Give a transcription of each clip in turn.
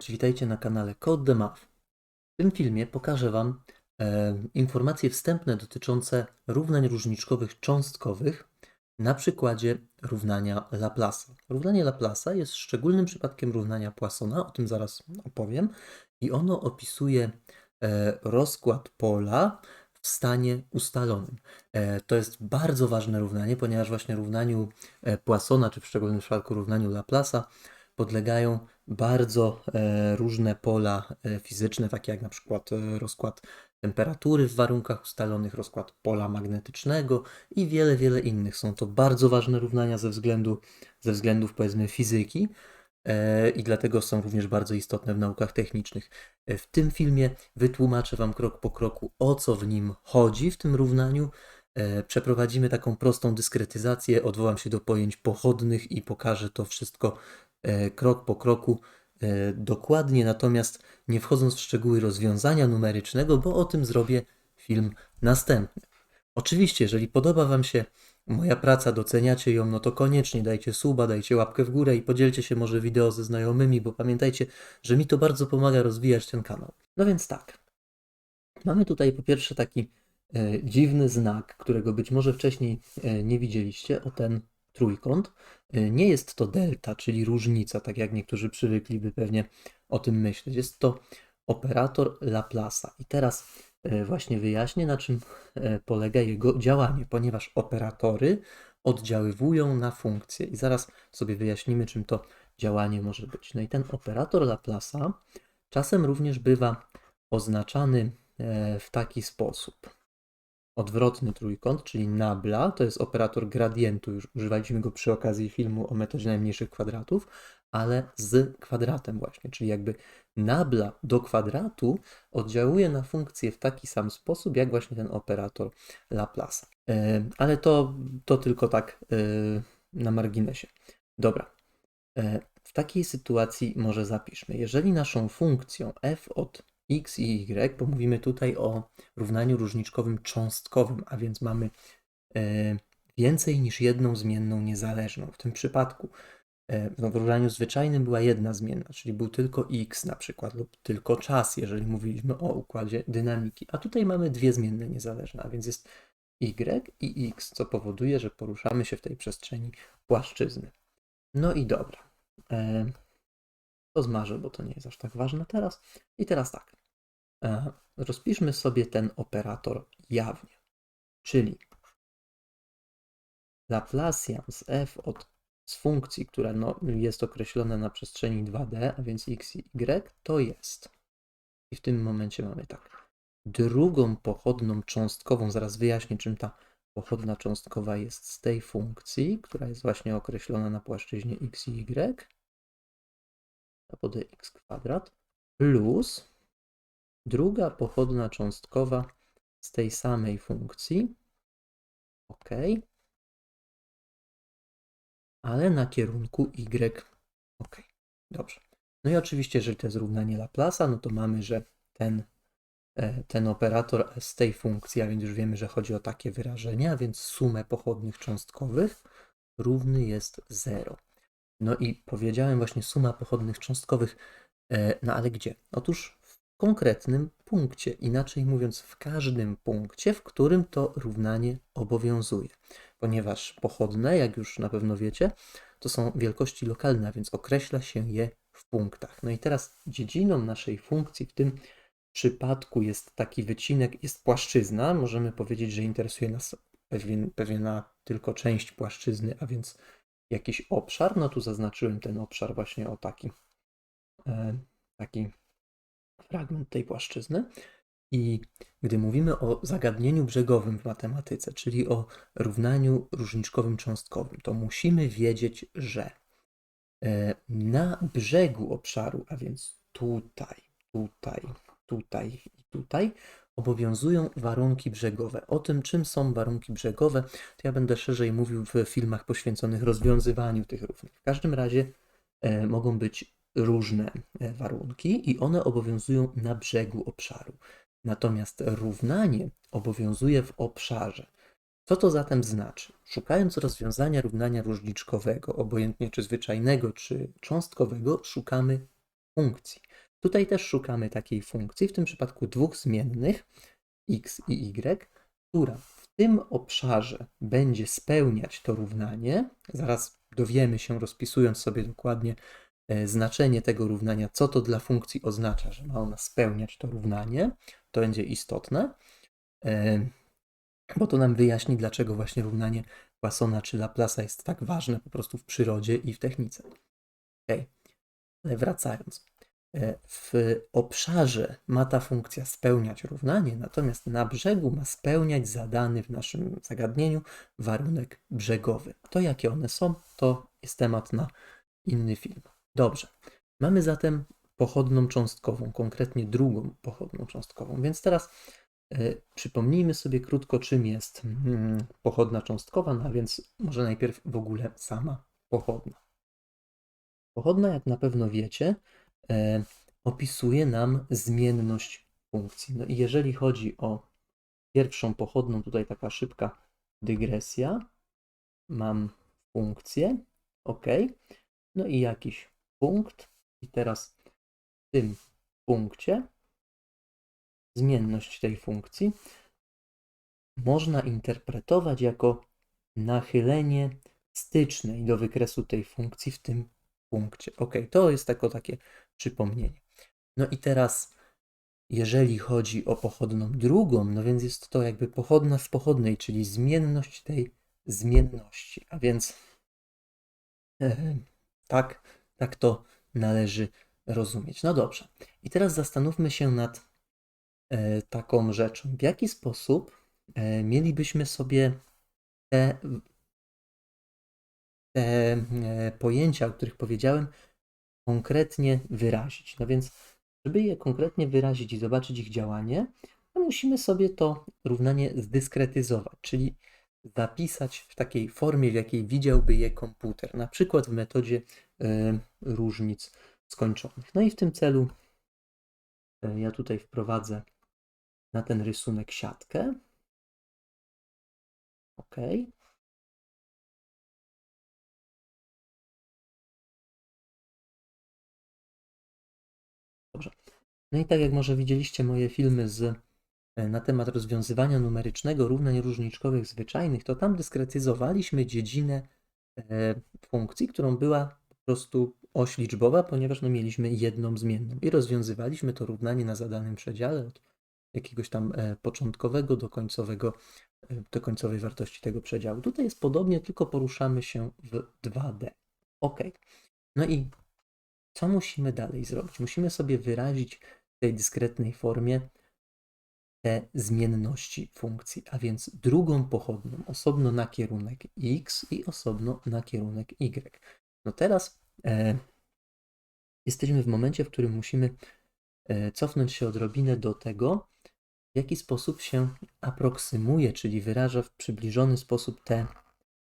Cześć, Witajcie na kanale Code the Math. W tym filmie pokażę Wam e, informacje wstępne dotyczące równań różniczkowych cząstkowych na przykładzie równania Laplace'a. Równanie Laplace'a jest szczególnym przypadkiem równania Poissona, o tym zaraz opowiem, i ono opisuje e, rozkład pola w stanie ustalonym. E, to jest bardzo ważne równanie, ponieważ właśnie równaniu e, Poissona, czy w szczególnym przypadku równaniu Laplace'a, podlegają bardzo e, różne pola e, fizyczne, takie jak na przykład e, rozkład temperatury w warunkach ustalonych, rozkład pola magnetycznego i wiele, wiele innych. Są to bardzo ważne równania ze, względu, ze względów powiedzmy fizyki i dlatego są również bardzo istotne w naukach technicznych. W tym filmie wytłumaczę Wam krok po kroku, o co w nim chodzi w tym równaniu. Przeprowadzimy taką prostą dyskretyzację, odwołam się do pojęć pochodnych i pokażę to wszystko krok po kroku e, dokładnie, natomiast nie wchodząc w szczegóły rozwiązania numerycznego, bo o tym zrobię film następny. Oczywiście, jeżeli podoba Wam się moja praca, doceniacie ją, no to koniecznie dajcie suba, dajcie łapkę w górę i podzielcie się może wideo ze znajomymi, bo pamiętajcie, że mi to bardzo pomaga rozwijać ten kanał. No więc tak. Mamy tutaj po pierwsze taki e, dziwny znak, którego być może wcześniej e, nie widzieliście, o ten trójkąt. E, nie jest to delta, czyli różnica, tak jak niektórzy przywykliby pewnie o tym myśleć. Jest to operator Laplace'a. I teraz e, właśnie wyjaśnię, na czym e, polega jego działanie, ponieważ operatory oddziaływują na funkcje. I zaraz sobie wyjaśnimy, czym to działanie może być. No i ten operator Laplace'a czasem również bywa oznaczany w taki sposób. Odwrotny trójkąt, czyli nabla, to jest operator gradientu, już używaliśmy go przy okazji filmu o metodzie najmniejszych kwadratów, ale z kwadratem właśnie, czyli jakby nabla do kwadratu oddziałuje na funkcję w taki sam sposób, jak właśnie ten operator Laplace'a. E, Ale to, to tylko tak e, na marginesie. Dobra. E, W takiej sytuacji może zapiszmy, jeżeli naszą funkcją f od x i y, bo mówimy tutaj o równaniu różniczkowym cząstkowym, a więc mamy e, więcej niż jedną zmienną niezależną. W tym przypadku e, no, w równaniu zwyczajnym była jedna zmienna, czyli był tylko x na przykład, lub tylko czas, jeżeli mówiliśmy o układzie dynamiki. A tutaj mamy dwie zmienne niezależne, a więc jest y i x, co powoduje, że poruszamy się w tej przestrzeni płaszczyzny. No i dobra. E, to zmarzę, bo to nie jest aż tak ważne teraz. I teraz tak. E, rozpiszmy sobie ten operator jawnie. Czyli Laplacian z f od z funkcji, która no, jest określona na przestrzeni 2D, a więc x i y, to jest. I w tym momencie mamy tak. Drugą pochodną cząstkową, zaraz wyjaśnię, czym ta pochodna cząstkowa jest z tej funkcji, która jest właśnie określona na płaszczyźnie x i y, a podaję x kwadrat, plus druga pochodna cząstkowa z tej samej funkcji, ok, ale na kierunku y, ok, dobrze. No i oczywiście, jeżeli to jest równanie Laplace'a, no to mamy, że ten, e, ten operator z tej funkcji, a więc już wiemy, że chodzi o takie wyrażenia, więc sumę pochodnych cząstkowych równy jest 0. No i powiedziałem właśnie suma pochodnych cząstkowych, e, no ale gdzie? Otóż konkretnym punkcie, inaczej mówiąc w każdym punkcie, w którym to równanie obowiązuje. Ponieważ pochodne, jak już na pewno wiecie, to są wielkości lokalne, a więc określa się je w punktach. No i teraz dziedziną naszej funkcji w tym przypadku jest taki wycinek, jest płaszczyzna. Możemy powiedzieć, że interesuje nas pewien, pewna tylko część płaszczyzny, a więc jakiś obszar. No tu zaznaczyłem ten obszar właśnie o taki, e, taki fragment tej płaszczyzny. I gdy mówimy o zagadnieniu brzegowym w matematyce, czyli o równaniu różniczkowym cząstkowym, to musimy wiedzieć, że e, na brzegu obszaru, a więc tutaj, tutaj, tutaj i tutaj, obowiązują warunki brzegowe. O tym, czym są warunki brzegowe, to ja będę szerzej mówił w filmach poświęconych rozwiązywaniu tych równań. W każdym razie e, mogą być różne e, warunki i one obowiązują na brzegu obszaru. Natomiast równanie obowiązuje w obszarze. Co to zatem znaczy? Szukając rozwiązania równania różniczkowego, obojętnie czy zwyczajnego, czy cząstkowego, szukamy funkcji. Tutaj też szukamy takiej funkcji, w tym przypadku dwóch zmiennych x i y, która w tym obszarze będzie spełniać to równanie. Zaraz dowiemy się, rozpisując sobie dokładnie znaczenie tego równania, co to dla funkcji oznacza, że ma ona spełniać to równanie. To będzie istotne, e, bo to nam wyjaśni, dlaczego właśnie równanie Poissona czy Laplace'a jest tak ważne po prostu w przyrodzie i w technice. Ok, ale wracając. E, w obszarze ma ta funkcja spełniać równanie, natomiast na brzegu ma spełniać zadany w naszym zagadnieniu warunek brzegowy. To jakie one są, to jest temat na inny film. Dobrze. Mamy zatem pochodną cząstkową, konkretnie drugą pochodną cząstkową. Więc teraz y, przypomnijmy sobie krótko, czym jest y, pochodna cząstkowa, no a więc może najpierw w ogóle sama pochodna. Pochodna, jak na pewno wiecie, e, opisuje nam zmienność funkcji. No i jeżeli chodzi o pierwszą pochodną, tutaj taka szybka dygresja, mam funkcję, ok, no i jakiś punkt i teraz w tym punkcie zmienność tej funkcji można interpretować jako nachylenie stycznej do wykresu tej funkcji w tym punkcie. Ok, to jest tylko takie przypomnienie. No i teraz, jeżeli chodzi o pochodną drugą, no więc jest to jakby pochodna w pochodnej, czyli zmienność tej zmienności. A więc tak, tak to należy rozumieć. No dobrze. I teraz zastanówmy się nad e, taką rzeczą. W jaki sposób e, mielibyśmy sobie te te e, pojęcia, o których powiedziałem, konkretnie wyrazić. No więc, żeby je konkretnie wyrazić i zobaczyć ich działanie, to musimy sobie to równanie zdyskretyzować, czyli zapisać w takiej formie, w jakiej widziałby je komputer, na przykład w metodzie y, różnic skończonych. No i w tym celu y, ja tutaj wprowadzę na ten rysunek siatkę. OK. No i tak jak może widzieliście moje filmy z, e, na temat rozwiązywania numerycznego równań różniczkowych zwyczajnych, to tam dyskretyzowaliśmy dziedzinę e, funkcji, którą była po prostu oś liczbowa, ponieważ no, mieliśmy jedną zmienną i rozwiązywaliśmy to równanie na zadanym przedziale od jakiegoś tam e, początkowego do końcowego, do końcowej wartości tego przedziału. Tutaj jest podobnie, tylko poruszamy się w 2D. Ok. No i co musimy dalej zrobić? Musimy sobie wyrazić tej dyskretnej formie te zmienności funkcji, a więc drugą pochodną osobno na kierunek x i osobno na kierunek y. No teraz e, jesteśmy w momencie, w którym musimy e, cofnąć się odrobinę do tego, w jaki sposób się aproksymuje, czyli wyraża w przybliżony sposób te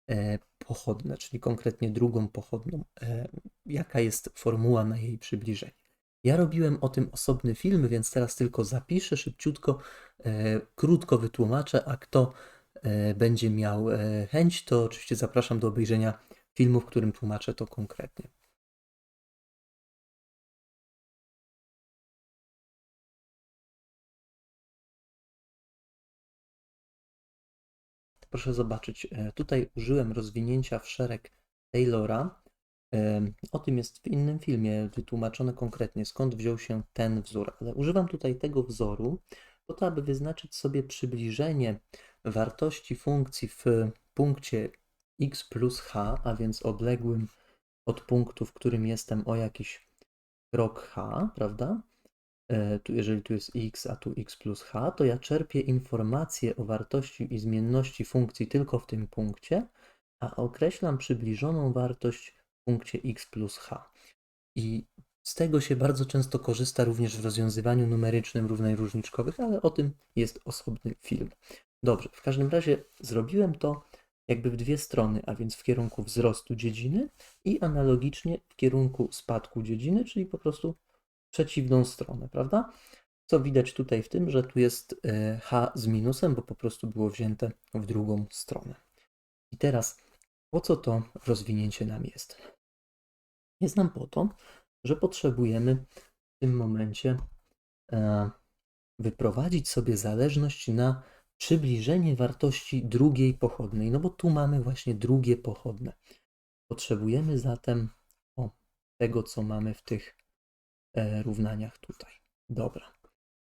e, pochodne, czyli konkretnie drugą pochodną, e, jaka jest formuła na jej przybliżenie. Ja robiłem o tym osobny film, więc teraz tylko zapiszę szybciutko, e, krótko wytłumaczę, a kto e, będzie miał e, chęć, to oczywiście zapraszam do obejrzenia filmu, w którym tłumaczę to konkretnie. Proszę zobaczyć, e, tutaj użyłem rozwinięcia w szereg Taylora, o tym jest w innym filmie wytłumaczone konkretnie, skąd wziął się ten wzór, ale używam tutaj tego wzoru po to, aby wyznaczyć sobie przybliżenie wartości funkcji w punkcie x plus h, a więc odległym od punktu, w którym jestem o jakiś krok h, prawda? E, tu, jeżeli tu jest x, a tu x plus h, to ja czerpię informacje o wartości i zmienności funkcji tylko w tym punkcie, a określam przybliżoną wartość punkcie x plus h. I z tego się bardzo często korzysta również w rozwiązywaniu numerycznym równań różniczkowych, ale o tym jest osobny film. Dobrze, w każdym razie zrobiłem to jakby w dwie strony, a więc w kierunku wzrostu dziedziny i analogicznie w kierunku spadku dziedziny, czyli po prostu przeciwną stronę, prawda? Co widać tutaj w tym, że tu jest e, h z minusem, bo po prostu było wzięte w drugą stronę. I teraz po co to rozwinięcie nam jest? Jest nam po to, że potrzebujemy w tym momencie e, wyprowadzić sobie zależność na przybliżenie wartości drugiej pochodnej, no bo tu mamy właśnie drugie pochodne. Potrzebujemy zatem o, tego, co mamy w tych e, równaniach tutaj. Dobra.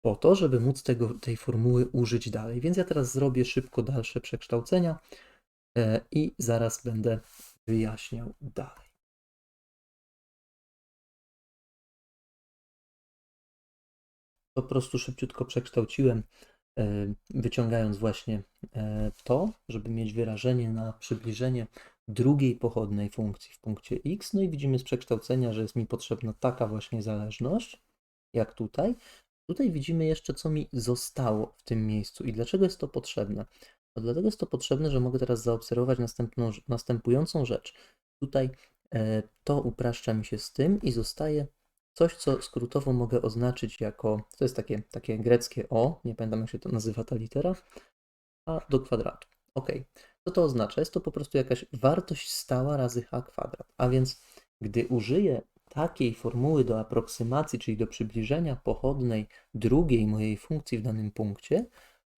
Po to, żeby móc tego, tej formuły użyć dalej. Więc ja teraz zrobię szybko dalsze przekształcenia i zaraz będę wyjaśniał dalej. Po prostu szybciutko przekształciłem, e, wyciągając właśnie e, to, żeby mieć wyrażenie na przybliżenie drugiej pochodnej funkcji w punkcie x. No i widzimy z przekształcenia, że jest mi potrzebna taka właśnie zależność, jak tutaj. Tutaj widzimy jeszcze, co mi zostało w tym miejscu i dlaczego jest to potrzebne. Dlatego jest to potrzebne, że mogę teraz zaobserwować następną, następującą rzecz. Tutaj e, to upraszcza mi się z tym i zostaje coś, co skrótowo mogę oznaczyć jako, to jest takie, takie greckie o, nie pamiętam jak się to nazywa ta litera, a do kwadratu. Ok. Co to oznacza? Jest to po prostu jakaś wartość stała razy h kwadrat. A więc gdy użyję takiej formuły do aproksymacji, czyli do przybliżenia pochodnej drugiej mojej funkcji w danym punkcie,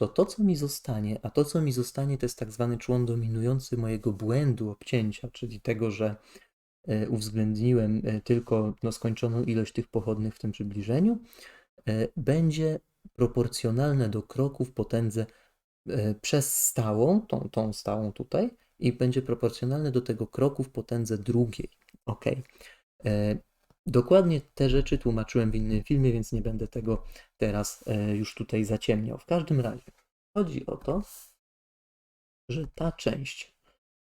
to to, co mi zostanie, a to, co mi zostanie, to jest tak zwany człon dominujący mojego błędu obcięcia, czyli tego, że e, uwzględniłem e, tylko no, skończoną ilość tych pochodnych w tym przybliżeniu, e, będzie proporcjonalne do kroków potędze przez stałą, tą, tą stałą tutaj, i będzie proporcjonalne do tego kroku w potędze drugiej. Ok. Dokładnie te rzeczy tłumaczyłem w innym filmie, więc nie będę tego teraz e, już tutaj zaciemniał. W każdym razie chodzi o to, że ta część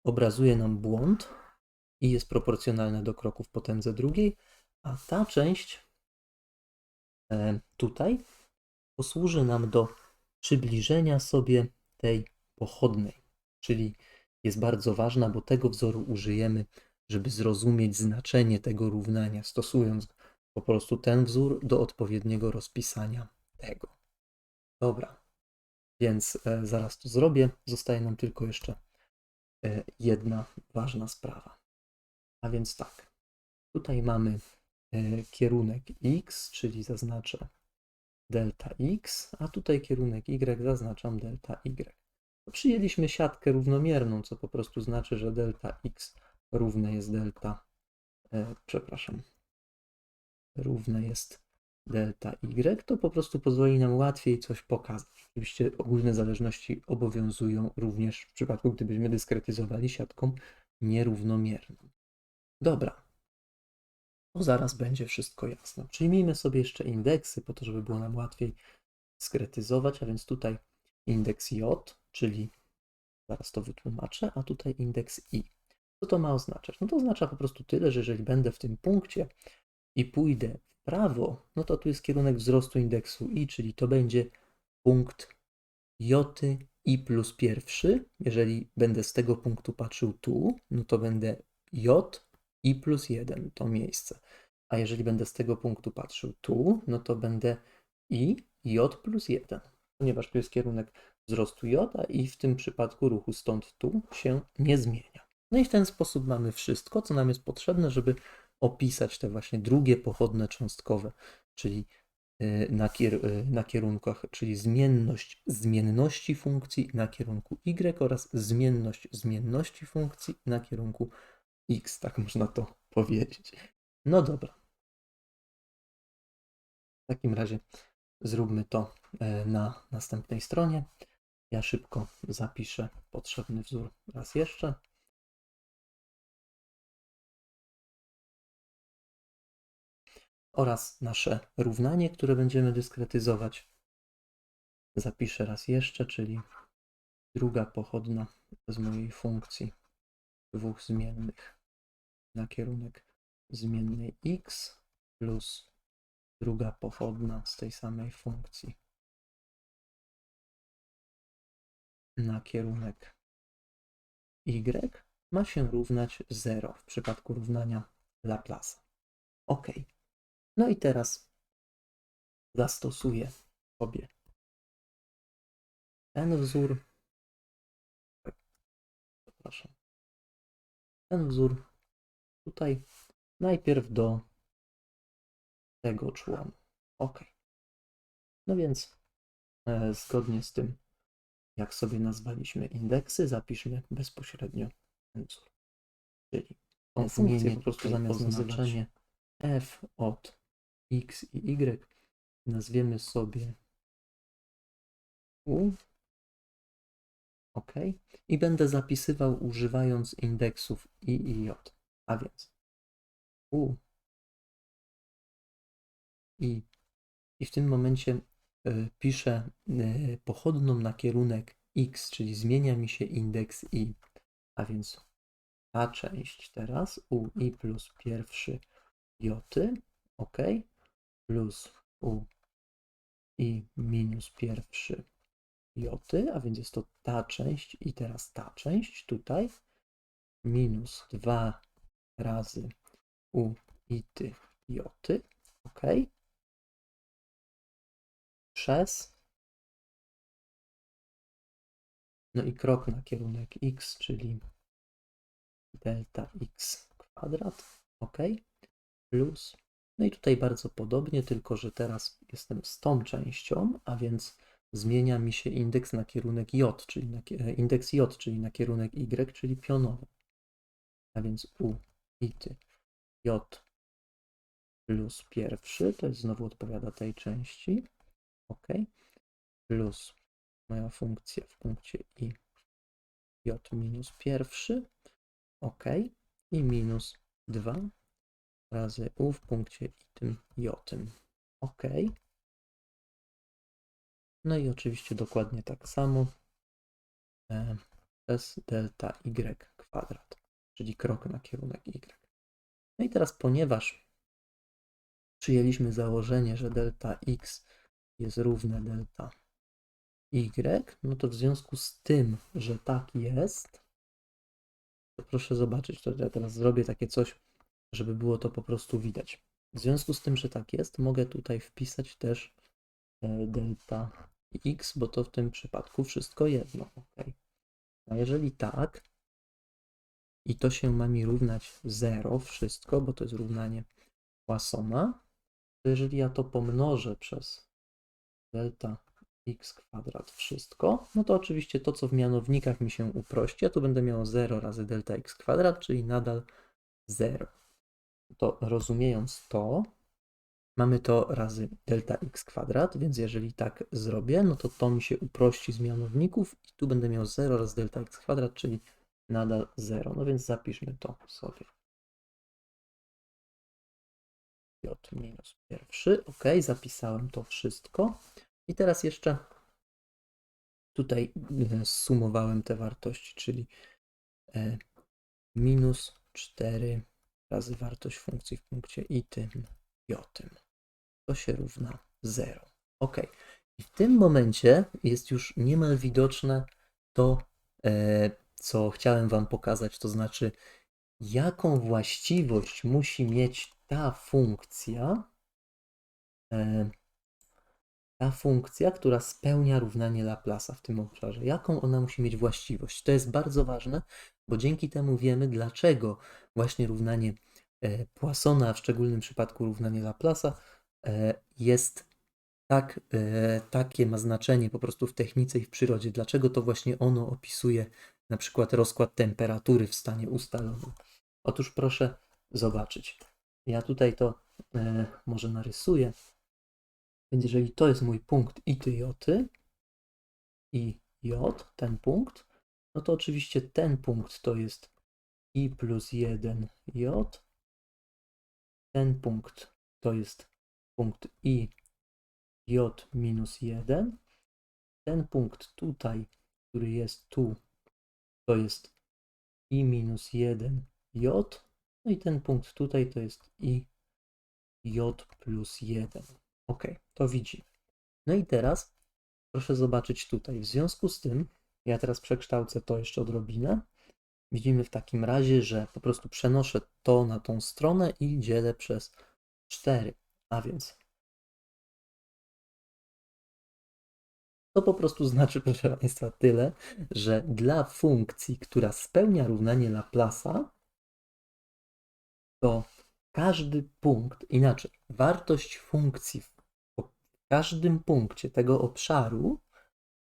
obrazuje nam błąd i jest proporcjonalna do kroków potędze drugiej, a ta część e, tutaj posłuży nam do przybliżenia sobie tej pochodnej, czyli jest bardzo ważna, bo tego wzoru użyjemy żeby zrozumieć znaczenie tego równania, stosując po prostu ten wzór do odpowiedniego rozpisania tego. Dobra, więc e, zaraz to zrobię. Zostaje nam tylko jeszcze e, jedna ważna sprawa. A więc tak, tutaj mamy e, kierunek x, czyli zaznaczę delta x, a tutaj kierunek y zaznaczam delta y. Przyjęliśmy siatkę równomierną, co po prostu znaczy, że delta x równe jest delta, e, przepraszam, równe jest delta y, to po prostu pozwoli nam łatwiej coś pokazać. Oczywiście ogólne zależności obowiązują również w przypadku, gdybyśmy dyskretyzowali siatką nierównomierną. Dobra, to zaraz będzie wszystko jasne. Przyjmijmy sobie jeszcze indeksy, po to, żeby było nam łatwiej dyskretyzować, a więc tutaj indeks J, czyli zaraz to wytłumaczę, a tutaj indeks I. Co to ma oznaczać? No to oznacza po prostu tyle, że jeżeli będę w tym punkcie i pójdę w prawo, no to tu jest kierunek wzrostu indeksu i, czyli to będzie punkt j i plus pierwszy. Jeżeli będę z tego punktu patrzył tu, no to będę j i plus 1, to miejsce. A jeżeli będę z tego punktu patrzył tu, no to będę i j plus 1, ponieważ tu jest kierunek wzrostu j, i w tym przypadku ruchu stąd tu się nie zmienia. No i w ten sposób mamy wszystko, co nam jest potrzebne, żeby opisać te właśnie drugie pochodne cząstkowe, czyli y, na, kier y, na kierunkach, czyli zmienność zmienności funkcji na kierunku y oraz zmienność zmienności funkcji na kierunku x, tak można to powiedzieć. No dobra. W takim razie zróbmy to e, na następnej stronie. Ja szybko zapiszę potrzebny wzór raz jeszcze. Oraz nasze równanie, które będziemy dyskretyzować. Zapiszę raz jeszcze, czyli druga pochodna z mojej funkcji dwóch zmiennych na kierunek zmiennej x plus druga pochodna z tej samej funkcji na kierunek y ma się równać 0 w przypadku równania Laplace'a. OK. No i teraz zastosuję sobie ten wzór. Przepraszam. Ten wzór tutaj najpierw do tego członu. Ok. No więc e, zgodnie z tym, jak sobie nazwaliśmy indeksy, zapiszmy bezpośrednio tensor. Czyli Tą funkcję po prostu zamiast poznawać. znaczenie f od x i y nazwiemy sobie u. OK. I będę zapisywał używając indeksów i i j. A więc u i i w tym momencie y, piszę y, pochodną na kierunek x, czyli zmienia mi się indeks i. A więc ta część teraz u i plus pierwszy joty, ok, plus u i minus pierwszy joty, a więc jest to ta część i teraz ta część tutaj, minus 2 razy u i ty joty, ok, przez no i krok na kierunek x, czyli delta x kwadrat, ok, plus, no i tutaj bardzo podobnie, tylko że teraz jestem z tą częścią, a więc zmienia mi się indeks na kierunek j, czyli na, indeks j, czyli na kierunek y, czyli pionowy. A więc u i ty j plus pierwszy, to jest znowu odpowiada tej części, ok, plus moja funkcja w punkcie i. J minus pierwszy, ok, i minus 2 razy u w punkcie i tym j tym, ok. No i oczywiście dokładnie tak samo przez delta y kwadrat, czyli krok na kierunek y. No i teraz, ponieważ przyjęliśmy założenie, że delta x jest równe delta y, no to w związku z tym, że tak jest, to proszę zobaczyć, to ja teraz zrobię takie coś, żeby było to po prostu widać. W związku z tym, że tak jest, mogę tutaj wpisać też e, delta x, bo to w tym przypadku wszystko jedno. ok? A jeżeli tak, i to się ma mi równać 0, wszystko, bo to jest równanie Poissona, to jeżeli ja to pomnożę przez delta x kwadrat wszystko, no to oczywiście to, co w mianownikach mi się uprości, a tu będę miał 0 razy delta x kwadrat, czyli nadal 0. To rozumiejąc to, mamy to razy delta x kwadrat, więc jeżeli tak zrobię, no to to mi się uprości z mianowników i tu będę miał 0 razy delta x kwadrat, czyli nadal 0. No więc zapiszmy to sobie. J minus pierwszy. Ok, zapisałem to wszystko. I teraz jeszcze tutaj e, zsumowałem te wartości, czyli e, minus 4 razy wartość funkcji w punkcie i tym, j tym. To się równa 0. Ok. I w tym momencie jest już niemal widoczne to, e, co chciałem Wam pokazać, to znaczy, jaką właściwość musi mieć ta funkcja, e, ta funkcja, która spełnia równanie Laplace'a w tym obszarze. Jaką ona musi mieć właściwość? To jest bardzo ważne, bo dzięki temu wiemy, dlaczego właśnie równanie e, Poissona, a w szczególnym przypadku równanie Laplace'a, e, jest tak, e, takie ma znaczenie po prostu w technice i w przyrodzie. Dlaczego to właśnie ono opisuje na przykład rozkład temperatury w stanie ustalonym? Otóż proszę zobaczyć. Ja tutaj to może narysuję. Więc jeżeli to jest mój punkt i ty joty i j, ten punkt, no to oczywiście ten punkt to jest i plus 1 j. Ten punkt to jest punkt i j minus 1. Ten punkt tutaj, który jest tu, to jest i minus 1 j. No i ten punkt tutaj to jest i j plus 1. Ok, to widzi. No i teraz proszę zobaczyć tutaj. W związku z tym, ja teraz przekształcę to jeszcze odrobinę. Widzimy w takim razie, że po prostu przenoszę to na tą stronę i dzielę przez 4. A więc to po prostu znaczy, proszę Państwa, tyle, że dla funkcji, która spełnia równanie Laplace'a, to każdy punkt, inaczej, wartość funkcji w każdym punkcie tego obszaru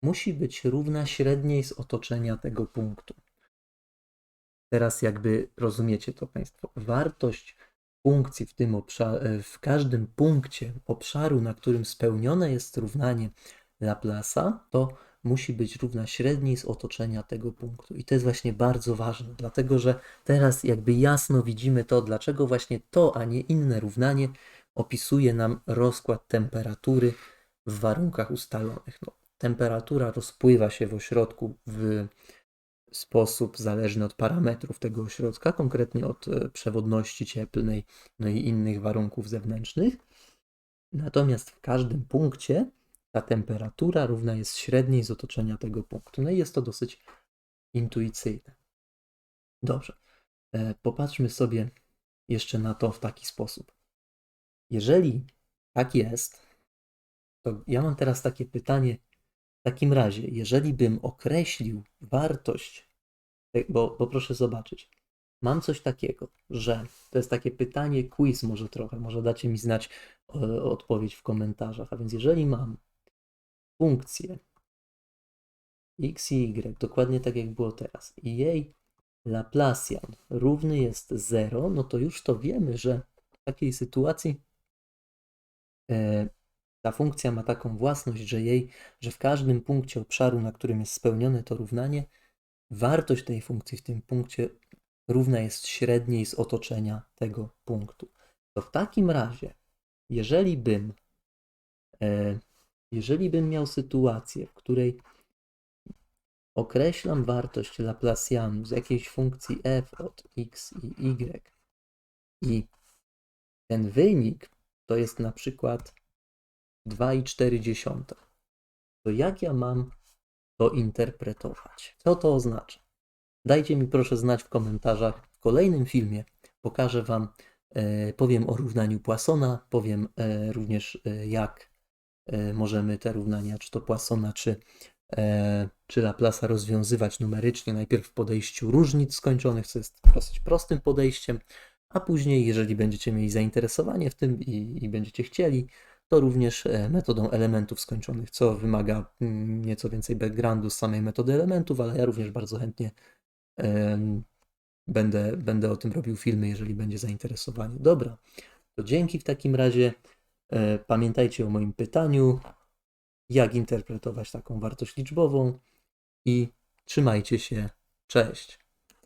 musi być równa średniej z otoczenia tego punktu. Teraz jakby rozumiecie to Państwo. Wartość funkcji w tym w każdym punkcie obszaru, na którym spełnione jest równanie Laplace'a, to musi być równa średniej z otoczenia tego punktu. I to jest właśnie bardzo ważne, dlatego że teraz jakby jasno widzimy to, dlaczego właśnie to, a nie inne równanie opisuje nam rozkład temperatury w warunkach ustalonych. No, temperatura rozpływa się w ośrodku w sposób zależny od parametrów tego ośrodka, konkretnie od e, przewodności cieplnej, no i innych warunków zewnętrznych. Natomiast w każdym punkcie ta temperatura równa jest średniej z otoczenia tego punktu. No i jest to dosyć intuicyjne. Dobrze. E, Popatrzmy sobie jeszcze na to w taki sposób. Jeżeli tak jest, to ja mam teraz takie pytanie. W takim razie, jeżeli bym określił wartość, bo, bo proszę zobaczyć, mam coś takiego, że to jest takie pytanie, quiz może trochę, może dacie mi znać odpowiedź w komentarzach. A więc jeżeli mam funkcję x i y, dokładnie tak jak było teraz, i jej Laplacian równy jest 0, no to już to wiemy, że w takiej sytuacji ta funkcja ma taką własność, że jej, że w każdym punkcie obszaru, na którym jest spełnione to równanie, wartość tej funkcji w tym punkcie równa jest średniej z otoczenia tego punktu. To w takim razie, jeżeli bym, e, jeżeli bym miał sytuację, w której określam wartość Laplacianu z jakiejś funkcji f od x i y i ten wynik to jest na przykład 2,4, to jak ja mam to interpretować? Co to oznacza? Dajcie mi proszę znać w komentarzach. W kolejnym filmie pokażę Wam, e, powiem o równaniu Poissona, powiem e, również e, jak możemy te równania, czy to Poissona, czy, czy Laplace'a rozwiązywać numerycznie. Najpierw w podejściu różnic skończonych, co jest dosyć prostym podejściem, a później, jeżeli będziecie mieli zainteresowanie w tym i, i będziecie chcieli, to również e, metodą elementów skończonych, co wymaga mm, nieco więcej backgroundu z samej metody elementów, ale ja również bardzo chętnie będę, będę o tym robił filmy, jeżeli będzie zainteresowanie. Dobra, to dzięki w takim razie. E, Pamiętajcie o moim pytaniu, jak interpretować taką wartość liczbową i trzymajcie się. Cześć.